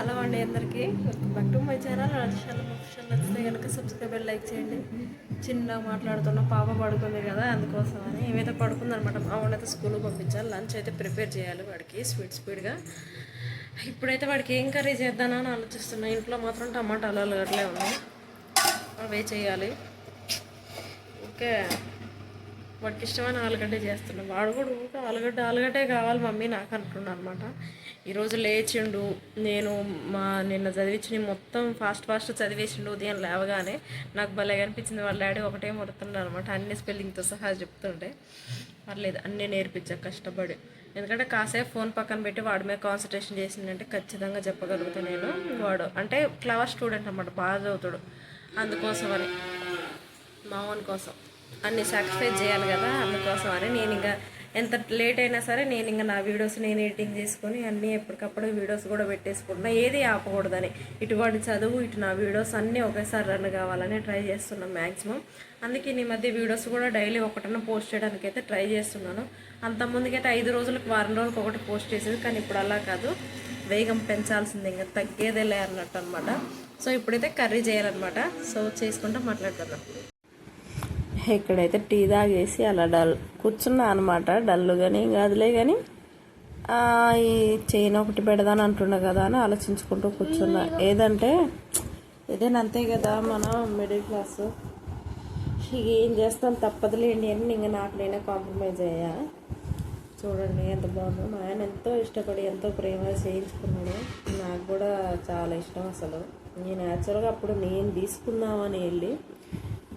Hello అండి అందరికీ. Welcome back to my channel. Option నచ్చితే కనుక సబ్స్క్రైబ్ లైక్ చేయండి. చిన్నగా మాట్లాడుతున్న పాప పడుకుంది కదా అందుకోసం అని ఏమైతే పడుకుందనమాట. అనమాట మామూలైతే స్కూల్కి పంపించాలి. లంచ్ అయితే ప్రిపేర్ చేయాలి వాడికి స్వీట్ స్పీడ్గా. ఇప్పుడైతే వాడికి ఏం కర్రీ చేద్దానా అని ఆలోచిస్తున్నా. ఇంట్లో మాత్రం టమాటాలు అలగట్లే ఉన్నాయి. అవే చేయాలి. ఓకే వాడికి ఇష్టమైన ఆలుగడ్డ చేస్తున్నాం. వాడు కూడా ఊరికే ఆలుగడ్డ ఆలుగడ్డే కావాలి మమ్మీ నాకు అంటున్నాను అనమాట. ఈరోజు లేచిండు. నేను మా నిన్న చదివించిన మొత్తం ఫాస్ట్ ఫాస్ట్ చదివేసిండు ఉదయం లేవగానే నాకు భలే అనిపించింది. వాళ్ళ డాడీ ఒకటే మొడుతున్నాడు అనమాట అన్ని స్పెల్లింగ్తో సహా చెప్తుండే. పర్లేదు అన్నీ నేర్పించా కష్టపడి. ఎందుకంటే కాసేపు ఫోన్ పక్కన పెట్టి వాడి మీద కాన్సన్ట్రేషన్ చేసిందంటే ఖచ్చితంగా చెప్పగలుగుతా నేను. వాడు అంటే క్లవర్ స్టూడెంట్ అనమాట బాగా చదువుతాడు. అందుకోసమని మావన్ కోసం. అన్ని సాక్రిఫైస్ చేయాలి కదా అందుకోసం అని నేను ఇంకా ఎంత లేట్ అయినా సరే నేను ఇంకా నా వీడియోస్ నేను ఎడిటింగ్ చేసుకొని అన్నీ ఎప్పటికప్పుడు వీడియోస్ కూడా పెట్టేసుకుంటున్నా. ఏది ఆపకూడదని. ఇటువంటి చదువు ఇటు నా వీడియోస్ అన్నీ ఒకేసారి రన్ కావాలని ట్రై చేస్తున్నాను మ్యాక్సిమం అందుకే ఈ మధ్య వీడియోస్ కూడా డైలీ ఒకటన్నా పోస్ట్ చేయడానికి అయితే ట్రై చేస్తున్నాను. అంత ముందుకైతే ఐదు రోజులకు వారం రోజులకు ఒకటి పోస్ట్ చేసేది కానీ ఇప్పుడు అలా కాదు. వేగం పెంచాల్సింది ఇంకా తగ్గేదేలే అన్నట్టు అనమాట సో ఇప్పుడైతే కర్రీ చేయాలన్నమాట. సో చేసుకుంటూ మాట్లాడుతున్నాం ఇక్కడైతే టీ తాగేసి అలా డల్ కూర్చున్నా అనమాట డల్లు కానీ కాదులే కానీ ఈ చైన్ ఒకటి పెడదాని అంటుండే కదా అని ఆలోచించుకుంటూ కూర్చున్నా. ఏదంటే ఏదైనా అంతే కదా మనం మిడిల్ క్లాస్. ఇక ఏం చేస్తాం తప్పదులేండి అని ఇంకా నాకు నేనే కాంప్రమైజ్ అయ్యా. చూడండి ఎంత బాగుందో. మా ఆయన ఎంతో ఇష్టపడి ఎంతో ప్రేమగా చేయించుకున్నాడు. నాకు కూడా చాలా ఇష్టం అసలు. నేను యాక్చువల్గా అప్పుడు నేను తీసుకుందామని వెళ్ళి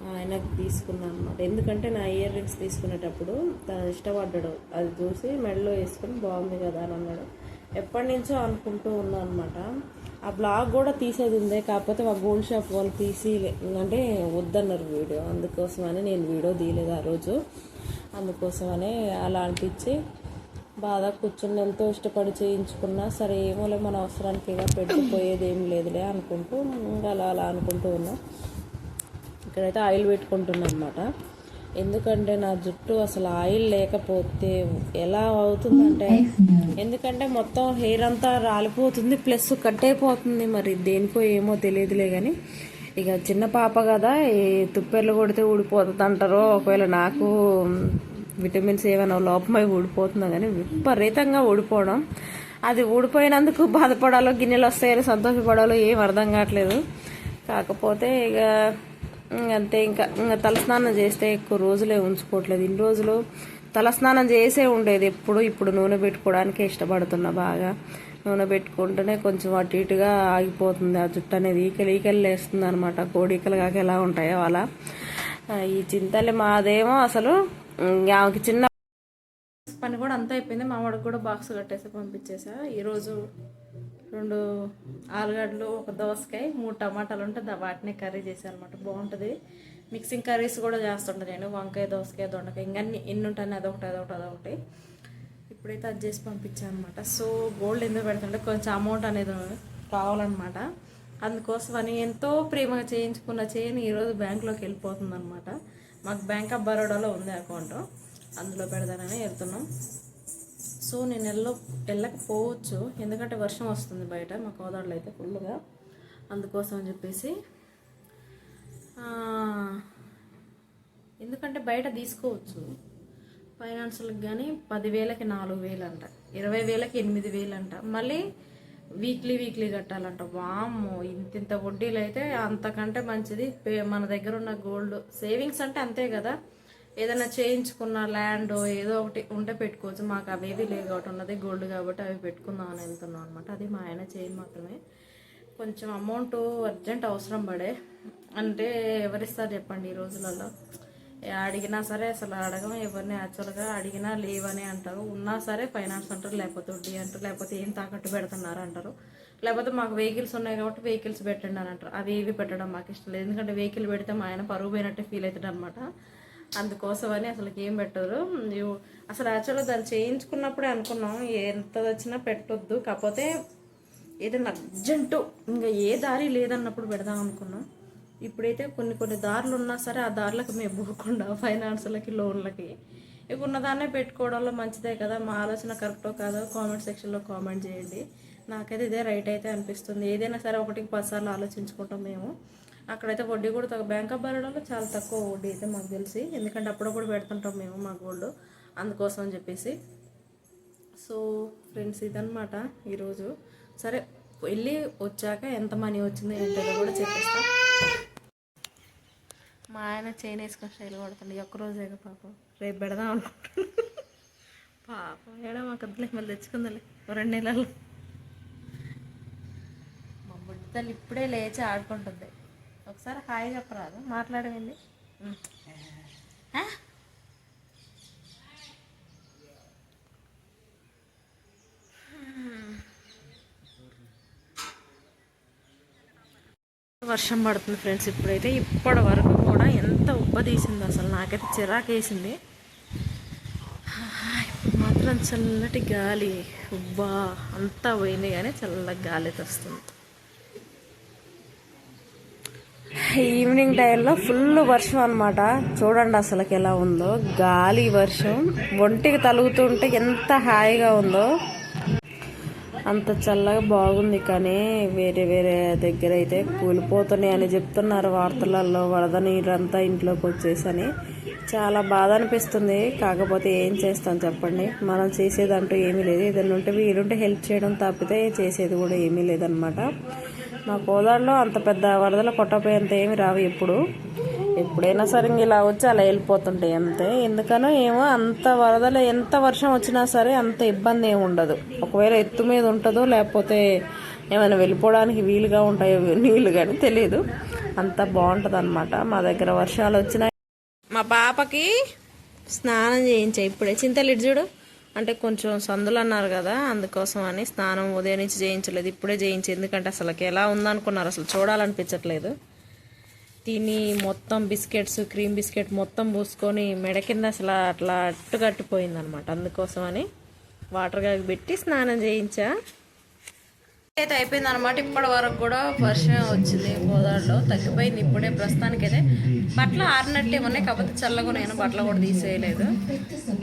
ఆయనకు తీసుకున్నాను అనమాట ఎందుకంటే నా ఇయర్ రింగ్స్ తీసుకునేటప్పుడు తను ఇష్టపడ్డాడు. అది చూసి మెడలో వేసుకొని బాగుంది కదా అని అన్నాడు. ఎప్పటి నుంచో అనుకుంటూ ఉన్నాను అనమాట ఆ బ్లాగ్ కూడా తీసేది ఉందే కాకపోతే మా గోల్డ్ షాప్ వాళ్ళు తీసి అంటే వద్దన్నారు వీడియో. అందుకోసమని నేను వీడియో తీయలేదు ఆ రోజు. అందుకోసమనే అలా అనిపించి బాధ కూర్చుని ఎంతో ఇష్టపడి చేయించుకున్నా సరే ఏమోలే మన అవసరానికి ఇక పెట్టుకుపోయేది ఏం లేదులే అనుకుంటూ ఇంకా అలా అలా అనుకుంటూ ఉన్నా. ఇక్కడైతే ఆయిల్ పెట్టుకుంటున్నాను అనమాట ఎందుకంటే నా జుట్టు అసలు ఆయిల్ లేకపోతే ఎలా అవుతుందంటే ఎందుకంటే మొత్తం హెయిర్ అంతా రాలిపోతుంది ప్లస్ కట్ అయిపోతుంది మరి దేనికో ఏమో తెలియదులే కానీ ఇక చిన్న పాప కదా ఈ తుప్పెర్లు కొడితే ఊడిపోతుంది అంటారో ఒకవేళ నాకు విటమిన్స్ ఏమైనా లోపమై ఊడిపోతుందో కానీ విపరీతంగా ఊడిపోవడం. అది ఊడిపోయినందుకు బాధపడాలో గిన్నెలు వస్తాయని సంతోషపడాలో ఏం అర్థం కావట్లేదు. కాకపోతే ఇక అంతే ఇంకా ఇంకా తలస్నానం చేస్తే ఎక్కువ రోజులే ఉంచుకోవట్లేదు. ఇన్ని రోజులు తలస్నానం చేసే ఉండేది ఎప్పుడు ఇప్పుడు నూనె పెట్టుకోవడానికే ఇష్టపడుతున్నా బాగా. నూనె పెట్టుకుంటేనే కొంచెం అటు ఇటుగా ఆగిపోతుంది ఆ జుట్టు అనేది ఈకలు ఈకలు లేస్తుంది అనమాట కోడికలు కాక ఎలా ఉంటాయో అలా. ఈ చింతలు మాదేమో అసలు ఆమెకి చిన్న పని కూడా అంతా అయిపోయింది. మా వాడికి కూడా బాక్స్ కట్టేసి పంపించేసా. ఈరోజు రెండు ఆలుగడ్డలు ఒక దోసకాయ మూడు టమాటాలు ఉంటే వాటినే వాటిని కర్రీ చేశాను అనమాట బాగుంటుంది. మిక్సింగ్ కర్రీస్ కూడా చేస్తుంటాను నేను. వంకాయ దోసకాయ దొండకాయ. ఇంకా ఎన్ని ఉంటాను అదొకటి అదొకటి అదొకటి. ఇప్పుడైతే అది చేసి పంపించాను అనమాట సో గోల్డ్ ఎందుకు పెడుతుంటే కొంచెం అమౌంట్ అనేది కావాలన్నమాట. అందుకోసం అని ఎంతో ప్రేమగా చేయించుకున్న చేయని ఈరోజు బ్యాంక్లోకి వెళ్ళిపోతుంది అనమాట మాకు బ్యాంక్ ఆఫ్ బరోడాలో ఉంది అకౌంట్. అందులో పెడదానని వెళ్తున్నాం. సో నేను వెళ్ళ వెళ్ళకపోవచ్చు. ఎందుకంటే వర్షం వస్తుంది బయట మా కోదాడలో అయితే ఫుల్గా అందుకోసం అని చెప్పేసి ఎందుకంటే బయట తీసుకోవచ్చు. ఫైనాన్షియల్కి కానీ పదివేలకి నాలుగు వేలు అంట ఇరవై వేలకి ఎనిమిది వేలు అంట మళ్ళీ వీక్లీ వీక్లీ కట్టాలంట. వామ్మో ఇంత ఇంత వడ్డీలు అయితే అంతకంటే మంచిది. మన దగ్గర ఉన్న గోల్డ్ సేవింగ్స్ అంటే అంతే కదా. ఏదైనా చేయించుకున్న ల్యాండ్ ఏదో ఒకటి ఉంటే పెట్టుకోవచ్చు. మాకు అవేవి లేవు కాబట్టి ఉన్నది గోల్డ్ కాబట్టి అవి పెట్టుకుందాం అని వెళ్తున్నాం అనమాట అది మా ఆయన చేయి మాత్రమే. కొంచెం అమౌంట్ అర్జెంట్ అవసరం పడే. అంటే ఎవరిస్తారు చెప్పండి ఈ రోజులలో? ఏ అడిగినా సరే అసలు అడగం ఎవరిని యాక్చువల్గా అడిగినా లేవని అంటారు. ఉన్నా సరే ఫైనాన్స్ అంటారు లేకపోతే వడ్డీ అంటారు లేకపోతే ఏం తాకట్టు పెడుతున్నారు అంటారు. లేకపోతే మాకు వెహికల్స్ ఉన్నాయి కాబట్టి వెహికల్స్ పెట్టండి అని అంటారు. అవి ఏవి పెట్టడం మాకు ఇష్టం లేదు. ఎందుకంటే వెహికల్ పెడితే మా ఆయన పరువు పోయినట్టే ఫీల్ అవుతాడు అనమాట అందుకోసమని అసలు ఏం పెట్టరు. అసలు యాక్చువల్గా దాన్ని చేయించుకున్నప్పుడే అనుకున్నాం ఎంత వచ్చినా పెట్టొద్దు. కాకపోతే ఏదైనా అర్జెంటు ఇంకా ఏ దారి లేదన్నప్పుడు పెడదాం అనుకున్నాం. ఇప్పుడైతే కొన్ని కొన్ని దారులు ఉన్నా సరే ఆ దారులకు మేము పోకుండా ఫైనాన్స్లకి లోన్లకి. ఇక ఉన్నదాన్నే పెట్టుకోవడంలో మంచిదే కదా. మా ఆలోచన కరెక్టో కాదో కామెంట్ సెక్షన్లో కామెంట్ చేయండి. నాకైతే ఇదే రైట్ అయితే అనిపిస్తుంది. ఏదైనా సరే ఒకటికి పదిసార్లు ఆలోచించుకుంటాం మేము. అక్కడైతే వడ్డీ కూడా తక్కువ. బ్యాంక్ ఆఫ్ బరోడాలో చాలా తక్కువ వడ్డీ అయితే మాకు తెలిసి. ఎందుకంటే అప్పుడప్పుడు పెడుతుంటాం మేము మా గోల్డ్ అందుకోసం అని చెప్పేసి. సో ఫ్రెండ్స్ ఇదనమాట ఈరోజు. సరే వెళ్ళి వచ్చాక ఎంత మనీ వచ్చిందో ఏంటో కూడా చెప్పేస్తా. మా ఆయన చైన్ వేసుకొని స్టైల్ కొడుతుంది ఈ ఒక్కరోజే పాపం. రేపు పెడదాం అనుకుంటున్నాను పాపం ఏడా మాకు వద్దులే మళ్ళీ తెచ్చుకుందలే. రెండు నెలలు మా బుడ్డి తల్లి ఇప్పుడే లేచి ఆడుకుంటుంది. ఒకసారి హాయ్ చెప్పరాదు మాట్లాడమండి. వర్షం పడుతుంది ఫ్రెండ్స్ ఇప్పుడైతే. ఇప్పటి వరకు కూడా ఎంత ఉబ్బ తీసింది అసలు నాకైతే చిరాకు వేసింది. ఇప్పుడు మాత్రం చల్లటి గాలి. ఉబ్బా అంతా పోయింది కానీ చల్లటి గాలి అయితే వస్తుంది. ఈవినింగ్ టైంలో ఫుల్ వర్షం అనమాట చూడండి అసలుకి ఎలా ఉందో. గాలి వర్షం. ఒంటికి తలుగుతుంటే ఎంత హాయిగా ఉందో. అంత చల్లగా బాగుంది కానీ వేరే వేరే దగ్గర అయితే కూలిపోతున్నాయి అని చెప్తున్నారు వార్తలలో. వరద నీరంతా ఇంట్లోకి వచ్చేసని. చాలా బాధ అనిపిస్తుంది. కాకపోతే ఏం చేస్తాం చెప్పండి. మనం చేసేదంటూ ఏమీ లేదు. ఏదైనా ఉంటే వీలుంటే హెల్ప్ చేయడం తప్పితే చేసేది కూడా ఏమీ లేదనమాట మా కోదాడులో అంత పెద్ద వరదలు కొట్టపోయేంత ఏమి రావు ఎప్పుడు. ఎప్పుడైనా సరే ఇలా వచ్చి అలా వెళ్ళిపోతుంటాయి అంతే. ఎందుకనో ఏమో అంత వరదలు ఎంత వర్షం వచ్చినా సరే అంత ఇబ్బంది ఏమి ఉండదు. ఒకవేళ ఎత్తు మీద ఉంటుందో లేకపోతే ఏమైనా వెళ్ళిపోవడానికి వీలుగా ఉంటాయో నీళ్ళు కానీ తెలియదు అంత బాగుంటుంది అనమాట మా దగ్గర వర్షాలు వచ్చినాయి మా పాపకి స్నానం చేయించా ఇప్పుడే. చింతలిడ్డు చూడు. అంటే కొంచెం సందులు అన్నారు కదా అందుకోసం అని స్నానం ఉదయం నుంచి చేయించలేదు ఇప్పుడే చేయించి ఎందుకంటే అసలుకి ఎలా ఉందనుకున్నారు అసలు చూడాలనిపించట్లేదు. తిని మొత్తం బిస్కెట్స్ క్రీమ్ బిస్కెట్ మొత్తం పూసుకొని మెడ కింద అసలు అట్లా అట్టు కట్టిపోయింది అనమాట అందుకోసం అని వాటర్ గాకి పెట్టి స్నానం చేయించా. అయితే అయిపోయింది అనమాట ఇప్పటి వరకు కూడా వర్షం వచ్చింది గోదావరిలో. తగ్గిపోయింది ఇప్పుడే ప్రస్తుతానికి అయితే బట్టలు ఆరినట్టే ఉన్నాయి. కాకపోతే చల్లగా నేను బట్టలు కూడా తీసేయలేదు.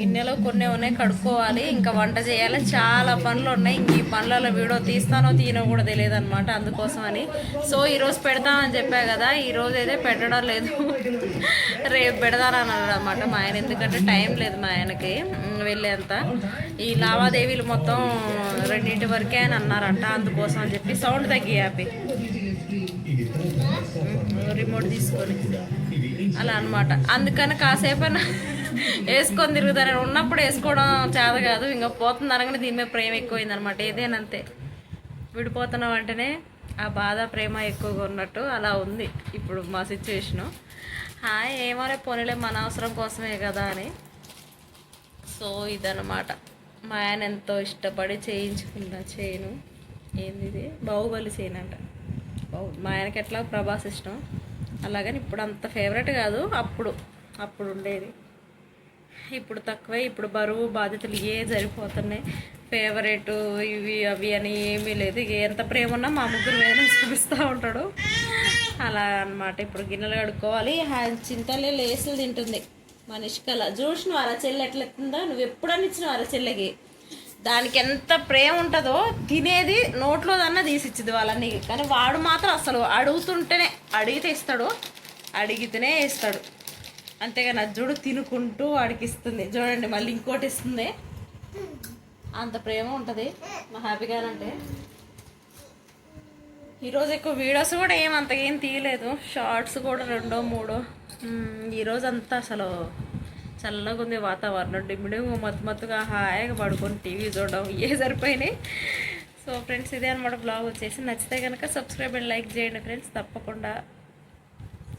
గిన్నెలో కొన్ని ఉన్నాయి. కడుక్కోవాలి. ఇంకా వంట చేయాలి. చాలా పనులు ఉన్నాయి. ఇంక ఈ పనులలో వీడియో తీస్తానో తీయనో కూడా తెలియదు అనమాట అందుకోసం అని సో ఈరోజు పెడతామని చెప్పా కదా. ఈ రోజు అయితే పెట్టడం లేదు. రేపు పెడతానన్నాడు అనమాట మా ఆయన. ఎందుకంటే టైం లేదు మా ఆయనకి. వెళ్ళేంత. ఈ లావాదేవీలు మొత్తం రెండింటి వరకే అని అన్నారంట. అందుకోసం అని చెప్పి సౌండ్ తగ్గి హ్యాపీ రిమోట్ తీసుకొని. అలా అనమాట అందుకని కాసేపైనా వేసుకొని తిరుగుతారని ఉన్నప్పుడు వేసుకోవడం చేత కాదు. ఇంకా పోతుంది అనగానే దీని మీద ప్రేమ ఎక్కువైంది అనమాట ఏదేనంతే విడిపోతున్నాం అంటేనే ఆ బాధ ప్రేమ ఎక్కువగా ఉన్నట్టు అలా ఉంది ఇప్పుడు మా సిచ్యువేషను హాయ్ ఏమోలే పోనీలే మన అవసరం కోసమే కదా అని. సో ఇదనమాట మా ఆయన ఎంతో ఇష్టపడి చేయించుకున్న చేయను ఏంది ఇది బాహుబలి సీన్ అంట. మా ఆయనకి ఎట్లా? ప్రభాస్ ఇష్టం. అలాగని ఇప్పుడు అంత ఫేవరెట్ కాదు. అప్పుడు అప్పుడు ఉండేది. ఇప్పుడు తక్కువే ఇప్పుడు బరువు బాధ్యతలు ఏ సరిపోతున్నాయి. ఫేవరెట్ ఇవి అవి అని ఏమీ లేదు. ఇక ఎంత ప్రేమ ఉన్నా మా ముగ్గురు వేరే చూపిస్తూ ఉంటాడు. అలా అన్నమాట. ఇప్పుడు గిన్నెలు కడుక్కోవాలి. చింతలే లేసులు తింటుంది. మనిషికల చూసినావు అర చెల్లి ఎట్లా నువ్వు ఎప్పుడని ఇచ్చినావు అర చెల్లెకి దానికి ఎంత ప్రేమ ఉంటుందో తినేది నోట్లో దన్నా తీసిచ్చింది వాళ్ళని. కానీ వాడు మాత్రం అసలు అడుగుతుంటేనే అడిగితే ఇస్తాడు అడిగితేనే ఇస్తాడు. అంతేగాని అది చూడు తినుకుంటూ వాడికి ఇస్తుంది. చూడండి మళ్ళీ ఇంకోటి ఇస్తుంది. అంత ప్రేమ ఉంటుంది. మా హ్యాపీగానంటే ఈరోజు ఎక్కువ వీడియోస్ కూడా ఏం అంతగా ఏం తీయలేదు. షార్ట్స్ కూడా రెండో మూడో. ఈరోజు అంతా అసలు చల్లగా ఉంది వాతావరణం డిమ్మిడిగా మత్తు మత్తుగా హాయిగా పడుకొని టీవీ చూడడం ఏ సరిపోయినాయి. సో ఫ్రెండ్స్ ఇదే అనమాట బ్లాగ్ వచ్చేసి. నచ్చితే కనుక సబ్స్క్రైబ్ అండ్ లైక్ చేయండి ఫ్రెండ్స్. తప్పకుండా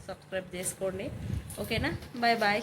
సబ్స్క్రైబ్ చేసుకోండి. ఓకేనా? Bye bye